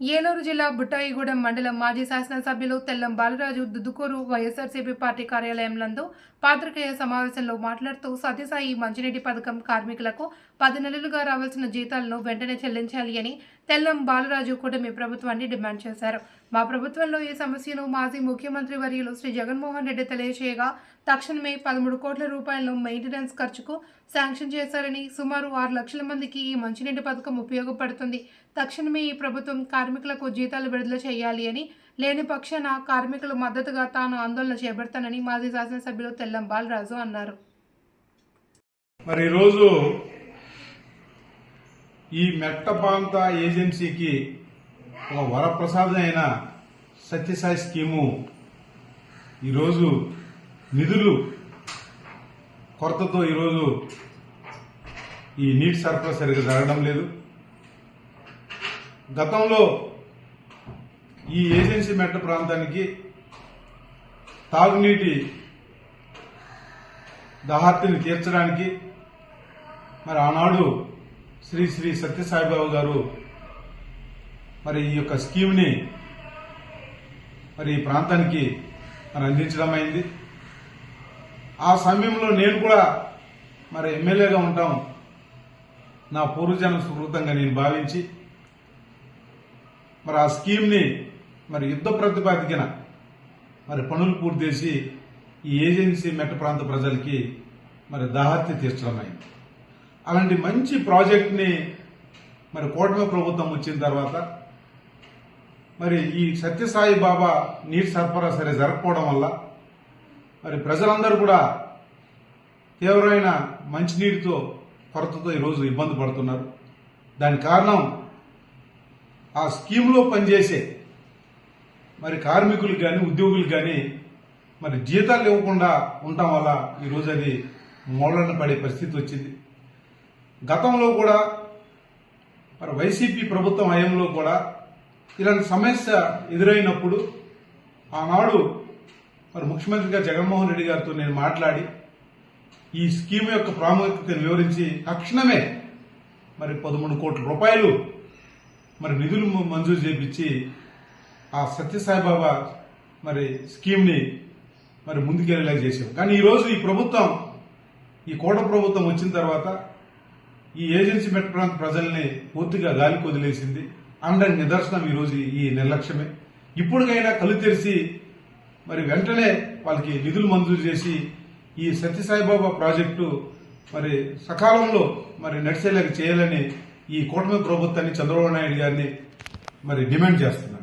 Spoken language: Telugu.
ఏలూరు జిల్లా బుట్టాయిగూడెం మండలం మాజీ శాసనసభ్యులు తెల్లం బాలరాజు దుద్దుకూరు వైఎస్ఆర్సీపీ పార్టీ కార్యాలయం నందు పాత్రికేయ సమావేశంలో మాట్లాడుతూ సత్యసాయి మంచినీటి పథకం కార్మికులకు పది నెలలుగా రావాల్సిన జీతాలను వెంటనే చెల్లించాలి అని తెల్లం బాలరాజు కూటమి ప్రభుత్వాన్ని డిమాండ్ చేశారు. మా ప్రభుత్వంలో ఈ సమస్యను మాజీ ముఖ్యమంత్రి వర్యులు శ్రీ జగన్మోహన్ రెడ్డి తెలియజేయగా తక్షణమే పదమూడు కోట్ల రూపాయలను మెయింటెనెన్స్ ఖర్చుకు శాంక్షన్ చేశారని సుమారు ఆరు లక్షల మందికి ఈ మంచినీటి పథకం ఉపయోగపడుతుంది. తక్షణమే ఈ ప్రభుత్వం కార్మికులకు జీతాలు విడుదల చేయాలి అని లేని పక్షాన కార్మికుల మద్దతుగా తాను ఆందోళన చేపడతానని మాజీ శాసనసభ్యులు తెల్లం బాలరాజు అన్నారు. మరి ఈరోజు ఈ మెట్టపాంత ఏజెన్సీకి ఒక వరప్రసాదం అయిన సత్యసాయి స్కీము. ఈరోజు నిధులు కొరతతో ఈరోజు ఈ నీటి సరఫరా సరిగ్గా జరగడం లేదు. గతంలో ఈ ఏజెన్సీ మెట్ట ప్రాంతానికి తాగునీటి దాహార్తిని తీర్చడానికి మరి ఆనాడు శ్రీ శ్రీ సత్యసాయిబాబు గారు మరి ఈ యొక్క స్కీమ్ని మరి ఈ ప్రాంతానికి మరి అందించడం అయింది. ఆ సమయంలో నేను కూడా మరి ఎమ్మెల్యేగా ఉంటాం. నా పూర్వజన సుకృతంగా నేను భావించి మరి ఆ స్కీమ్ని మరి యుద్ధ ప్రతిపాదికన మరి పనులు పూర్తి చేసి ఈ ఏజెన్సీ మెట్ట ప్రాంత ప్రజలకి మరి దాహత్య తీర్చడం అయింది. అలాంటి మంచి ప్రాజెక్ట్ని మరి కూటమి ప్రభుత్వం వచ్చిన తర్వాత మరి ఈ సత్యసాయి బాబా నీటి సరఫరా సరే జరగకపోవడం వల్ల మరి ప్రజలందరూ కూడా తీవ్రమైన మంచినీటితో కొరతతో ఈరోజు ఇబ్బంది పడుతున్నారు. దానికి కారణం ఆ స్కీమ్లో పనిచేసే మరి కార్మికులకు కానీ ఉద్యోగులకు కానీ మరి జీతాలు ఇవ్వకుండా ఉండటం వల్ల ఈరోజు అది మూలన పడే పరిస్థితి వచ్చింది. గతంలో కూడా మరి వైసీపీ ప్రభుత్వం హయంలో కూడా ఇలాంటి సమస్య ఎదురైనప్పుడు ఆనాడు మరి ముఖ్యమంత్రిగా జగన్మోహన్ రెడ్డి గారితో నేను మాట్లాడి ఈ స్కీమ్ యొక్క ప్రాముఖ్యతను వివరించి తక్షణమే మరి పదమూడు కోట్ల రూపాయలు మరి నిధులు మంజూరు చేపించి ఆ సత్యసాయిబాబా మరి స్కీమ్ని మరి ముందుకెళ్ళేలా చేసాం కానీ ఈరోజు ఈ ప్రభుత్వం ఈ కోట ప్రభుత్వం వచ్చిన తర్వాత ఈ ఏజెన్సీ మెట్ట ప్రాంత ప్రజల్ని పూర్తిగా గాలికి వదిలేసింది. అండని నిదర్శనం ఈరోజు ఈ నిర్లక్ష్యమే. ఇప్పటికైనా కళ్ళు తెరిచి మరి వెంటనే వాళ్ళకి నిధులు మంజూరు చేసి ఈ సత్యసాయిబాబా ప్రాజెక్టు మరి సకాలంలో మరి నడిచేలాగా చేయాలని ఈ కూటమి ప్రభుత్వాన్ని చంద్రబాబు నాయుడు గారిని మరి డిమాండ్ చేస్తున్నారు.